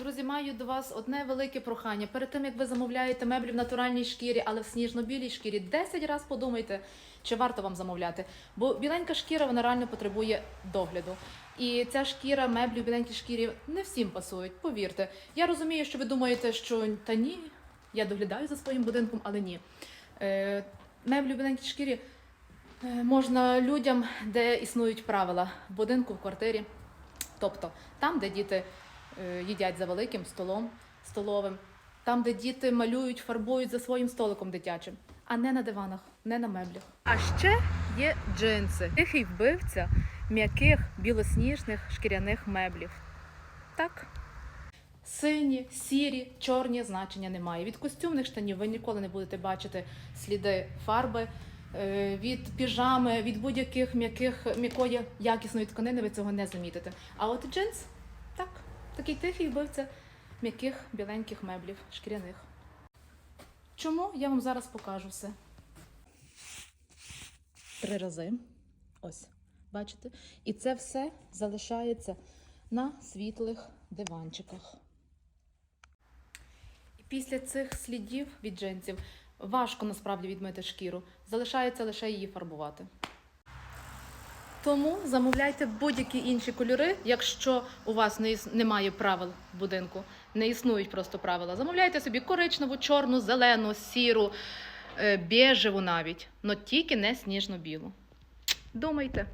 Друзі, маю до вас одне велике прохання. Перед тим як ви замовляєте меблі в натуральній шкірі, але в сніжно-білій шкірі, 10 разів подумайте, чи варто вам замовляти. Бо біленька шкіра вона реально потребує догляду. І ця шкіра, меблі в біленькій шкірі не всім пасують. Повірте. Я розумію, що ви думаєте, що та ні, я доглядаю за своїм будинком, але ні. Е, меблі в біленькій шкірі е, можна людям, де існують правила в будинку, в квартирі. Тобто там, де діти їдять за великим столом столовим, там, де діти малюють, фарбують за своїм столиком дитячим, а не на диванах, не на меблях. А ще є джинси. Тихий вбивця м'яких білосніжних шкіряних меблів. Так. Сині, сірі, чорні значення немає. Від костюмних штанів ви ніколи не будете бачити сліди фарби. Е, Від піжами, від будь-яких м'яких м'якої якісної тканини ви цього не замітите. А от джинс такий тихий вбивця м'яких біленьких меблів, шкіряних. Чому я вам зараз покажу все? Три рази. Ось, бачите? І це все залишається на світлих диванчиках. І після цих слідів від джинсів важко насправді відмити шкіру. Залишається лише її фарбувати. Тому замовляйте будь-які інші кольори, якщо у вас не іс- немає правил в будинку, не існують просто правила. Замовляйте собі коричневу, чорну, зелену, сіру, біжеву бежеву навіть, але тільки не сніжно-білу. Думайте.